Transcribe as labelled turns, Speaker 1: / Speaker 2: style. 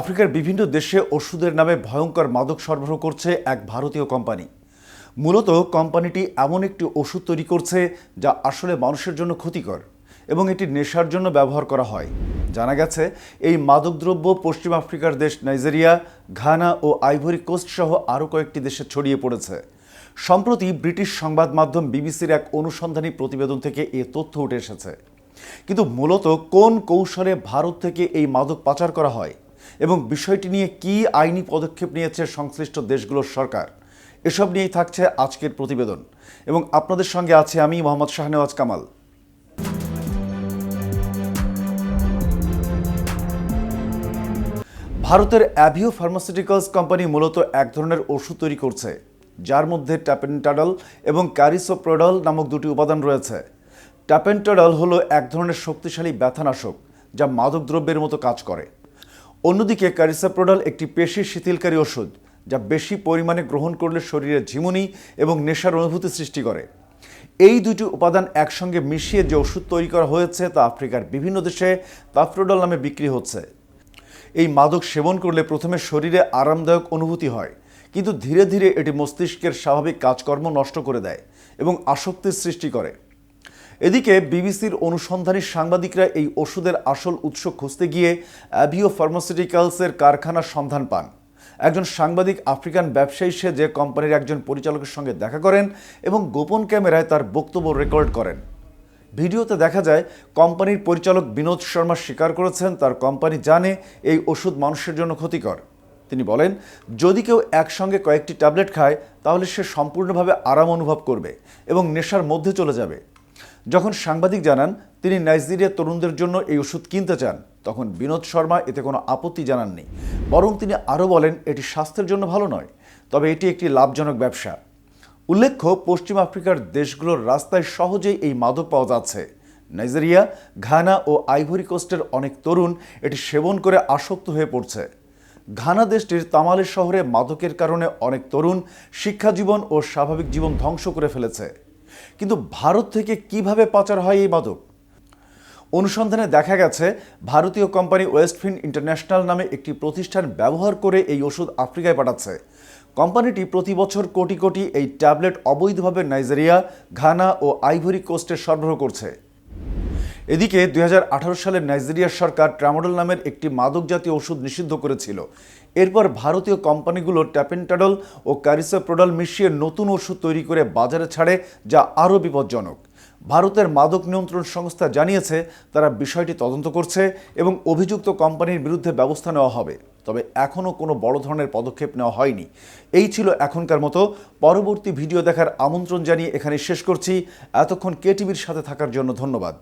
Speaker 1: আফ্রিকার বিভিন্ন দেশে ওষুধের নামে ভয়ঙ্কর মাদক সরবরাহ করছে এক ভারতীয় কোম্পানি। মূলত কোম্পানিটি এমন একটি ওষুধ তৈরি করছে যা আসলে মানুষের জন্য ক্ষতিকর এবং এটি নেশার জন্য ব্যবহার করা হয়। জানা গেছে, এই মাদকদ্রব্য পশ্চিম আফ্রিকার দেশ নাইজেরিয়া, ঘানা ও আইভরি কোস্ট সহ আরও কয়েকটি দেশে ছড়িয়ে পড়েছে। সম্প্রতি ব্রিটিশ সংবাদ মাধ্যম বিবিসির এক অনুসন্ধানী প্রতিবেদন থেকে এ তথ্য উঠে এসেছে। কিন্তু মূলত কোন কৌশলে ভারত থেকে এই মাদক পাচার করা হয়? এবং বিষয়টি নিয়ে কি আইনি পদক্ষেপ নিয়েছে সংশ্লিষ্ট দেশগুলোর সরকার, এসব নিয়েই থাকছে আজকের প্রতিবেদন। এবং আপনাদের সঙ্গে আছে আমি মোহাম্মদ শাহনেওয়াজ কামাল। ভারতের অ্যাভিও ফার্মাসিউটিক্যালস কোম্পানি মূলত এক ধরনের ওষুধ তৈরি করছে, যার মধ্যে ট্যাপেন্টাডল এবং ক্যারিসোপ্রোডল নামক দুটি উপাদান রয়েছে। ট্যাপেন্টাডল হলো এক ধরনের শক্তিশালী ব্যথানাশক, যা মাদকদ্রব্যের মতো কাজ করে। অন্যদিকে ক্যারিসোপ্রোডল একটি পেশি শিথিলকারী ওষুধ, যা বেশি পরিমাণে গ্রহণ করলে শরীরে ঝিমুনি এবং নেশার অনুভূতি সৃষ্টি করে। এই দুটি উপাদান একসঙ্গে মিশিয়ে যে ওষুধ তৈরি করা হয়েছে তা আফ্রিকার বিভিন্ন দেশে তাফরোডল নামে বিক্রি হচ্ছে। এই মাদক সেবন করলে প্রথমে শরীরে আরামদায়ক অনুভূতি হয়, কিন্তু ধীরে ধীরে এটি মস্তিষ্কের স্বাভাবিক কাজকর্ম নষ্ট করে দেয় এবং আসক্তির সৃষ্টি করে। এদিকে বিবিসির অনুসন্ধানী সাংবাদিকরা এই ওষুধের আসল উৎস খুঁজতে গিয়ে অ্যাভিও ফার্মাসিউটিক্যালসের কারখানার সন্ধান পান। একজন সাংবাদিক আফ্রিকান ব্যবসায়ী সে যে কোম্পানির একজন পরিচালকের সঙ্গে দেখা করেন এবং গোপন ক্যামেরায় তার বক্তব্য রেকর্ড করেন। ভিডিওতে দেখা যায়, কোম্পানির পরিচালক বিনোদ শর্মা স্বীকার করেছেন, তার কোম্পানি জানে এই ওষুধ মানুষের জন্য ক্ষতিকর। তিনি বলেন, যদি কেউ একসঙ্গে কয়েকটি ট্যাবলেট খায়, তাহলে সে সম্পূর্ণভাবে আরাম অনুভব করবে এবং নেশার মধ্যে চলে যাবে। যখন সাংবাদিক জানান তিনি নাইজেরিয়ার তরুণদের জন্য এই ওষুধ কিনতে চান, তখন বিনোদ শর্মা এতে কোনো আপত্তি জানাননি। বরং তিনি আরও বলেন, এটি স্বাস্থ্যের জন্য ভালো নয়, তবে এটি একটি লাভজনক ব্যবসা। উল্লেখ্য, পশ্চিম আফ্রিকার দেশগুলোর রাস্তায় সহজেই এই মাদক পাওয়া যাচ্ছে। নাইজেরিয়া, ঘানা ও আইভরি কোস্টের অনেক তরুণ এটি সেবন করে আসক্ত হয়ে পড়ছে। ঘানা দেশটির তামালের শহরে মাদকের কারণে অনেক তরুণ শিক্ষাজীবন ও স্বাভাবিক জীবন ধ্বংস করে ফেলেছে। কিন্তু ভারত থেকে কীভাবে পাচার হয় এই মাদক? অনুসন্ধানে দেখা গেছে, ভারতীয় কোম্পানি ওয়েস্টফিন ইন্টারন্যাশনাল নামে একটি প্রতিষ্ঠান ব্যবহার করে এই ওষুধ আফ্রিকায় পাঠাচ্ছে। কোম্পানিটি প্রতি বছর কোটি কোটি এই ট্যাবলেট অবৈধভাবে নাইজেরিয়া, ঘানা ও আইভরি কোস্টে সরবরাহ করছে। এদিকে দু হাজার আঠারো সালে নাইজেরিয়ার সরকার ট্রামাডল নামের একটি মাদক জাতীয় ওষুধ নিষিদ্ধ করেছিল। এরপর ভারতীয় কোম্পানিগুলো ট্যাপেন্টাডল ও ক্যারিসোপ্রোডল মিশিয়ে নতুন ওষুধ তৈরি করে বাজারে ছাড়ে, যা আরও বিপজ্জনক। ভারতের মাদক নিয়ন্ত্রণ সংস্থা জানিয়েছে, তারা বিষয়টি তদন্ত করছে এবং অভিযুক্ত কোম্পানির বিরুদ্ধে ব্যবস্থা নেওয়া হবে। তবে এখনও কোনো বড় ধরনের পদক্ষেপ নেওয়া হয়নি। এই ছিল এখনকার মতো। পরবর্তী ভিডিও দেখার আমন্ত্রণ জানিয়ে এখানে শেষ করছি। এতক্ষণ কেটিভির সাথে থাকার জন্য ধন্যবাদ।